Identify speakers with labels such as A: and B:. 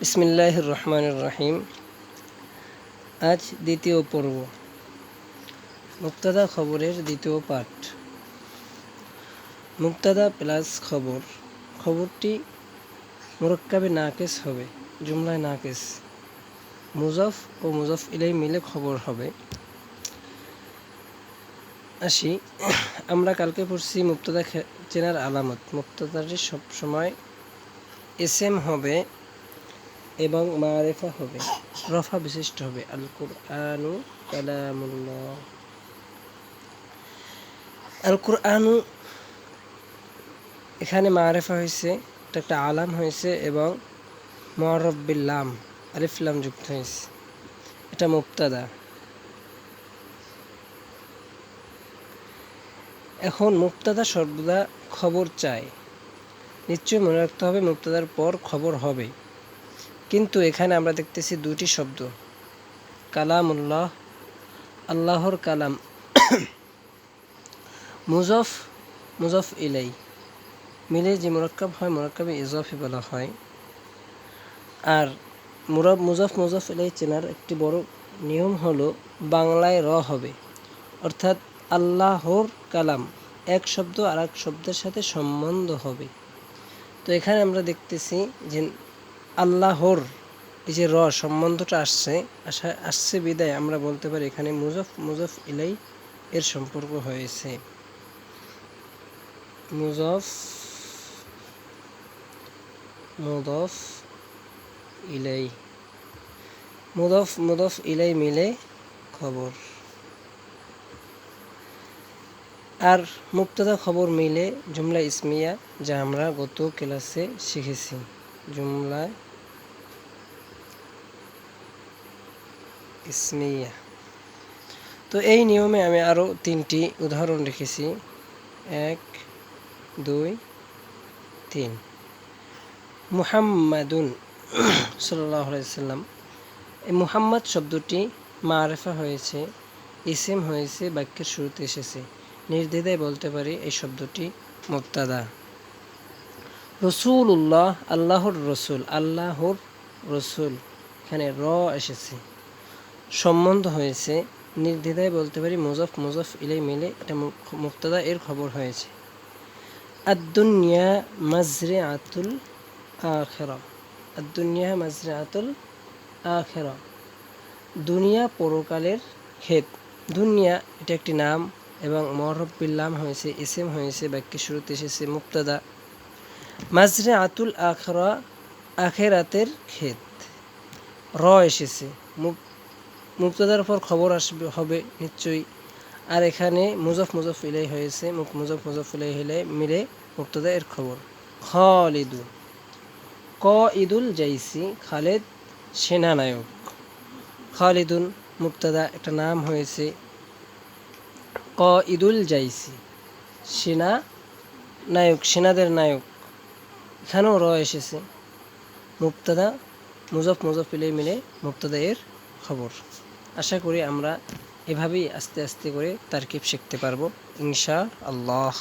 A: বিসমিল্লাহ রহমান রহিম আজ দ্বিতীয় পর্ব। মুক্তাদা খবরের দ্বিতীয় পাঠ। মুক্তাদা প্লাস খবর। খবরটি মুরক্কাবে নাকেস হবে, জুমলায় নাকেস। মুজফ ও মুজফ ইলাই মিলে খবর হবে। আসি। আমরা কালকে পড়ছি মুক্তদা চেনার আলামত। মুক্তদাটি সবসময় এস এম হবে এবং মারেফা হবে। রফা বিশিষ্ট হবে। আল কুরআনু কালামুল্লাহ। আল কুরআনু এখানে মারেফা হয়েছে, এটা একটা আলাম হয়েছে এবং মরব্বিল্লাম আলিফলাম যুক্ত হয়েছে। এটা মুক্তাদা এখন মুক্তাদা সর্বদা খবর চায়। নিশ্চয়ই মনে রাখতে হবে মুক্তাদার পর খবর হবে। কিন্তু এখানে আমরা দেখতেছি দুটি শব্দ। কালামুল্লাহ, আল্লাহর কালাম। মুজফ মুজফ ইলাই। মিলে যে মোরাক্কাব হয়, মোরাক্কাবে ইজফি বলা হয়। আর মুরব মুজফ মুজফ ইলাই চেনার একটি বড় নিয়ম হলো বাংলায় র হবে। অর্থাৎ আল্লাহর কালাম, এক শব্দ আর এক শব্দের সাথে সম্বন্ধ হবে। তো এখানে আমরা দেখতেছি যে আল্লাহর এই যে র সম্বন্ধটা আসছে, আসা, আসছে বিদায়, আমরা বলতে পারি এখানে মুজফ মুজফ ইলাই এর সম্পর্ক হয়েছে। মুজফ, মুদফ ইলাই। মুদফ মুদফ ইলাই মিলে খবর। আর মুক্তদা খবর মিলে জুমলা ইসমিয়া, যা আমরা গত ক্লাসে শিখেছি। জুমলা ইসমিয়া তো এই নিয়মে আমি আরও তিনটি উদাহরণ রেখেছি। এক, দুই, তিন। মুহাম্মাদুন সাল্লাম এই মুহাম্মদ শব্দটি মারেফা হয়েছে, ইসিম হয়েছে, বাক্যের শুরুতে এসেছে। নির্দ্বিধায় বলতে পারি এই শব্দটি মুক্তাদা রসুল্লাহ আল্লাহর রসুল আল্লাহর রসুল। এখানে র এসেছে। সম্বন্ধ হয়েছে। নির্দ্বিধায় বলতে পারি মুজফ মুজফ ইলাই মিলে এটা মুক- মুক্তাদা এর খবর হয়েছে। আদুনিয়া মাজরে আতুল আখেরা। আদুনিয়া মাজরে আতুল আখেরা। দুনিয়া পরকালের ক্ষেত দুনিয়া এটা একটি নাম এবং মরব্বিল্লাম হয়েছে, ইসেম হয়েছে, বাক্যের শুরুতে এসেছে মুক্তাদা। মাজরে আতুল আখরা, আখেরাতের ক্ষেত র এসেছে। মুক- মুক্তাদার পর খবর আসবে, হবে নিশ্চয়ই। আর এখানে মুজফ মুজফ ইলাই হয়েছে মুজফ মুজফ ইলাই হলে মিলে মুক্তাদা এর খবর। খালিদু ক ইদুল জাইসি খালেদ সেনানায়ক। খালিদুন মুক্তাদা একটা নাম হয়েছে। ক ইদুল জাইসি সেনা নায়ক সেনাদের নায়ক। এখানেও র এসেছে। মুক্তাদা মুজফ মুজফ ইলাই মিলে মুক্তাদা এর খবর। আশা করি আমরা এভাবেই আস্তে আস্তে করে তারকিব শিখতে পারব ইনশা আল্লাহ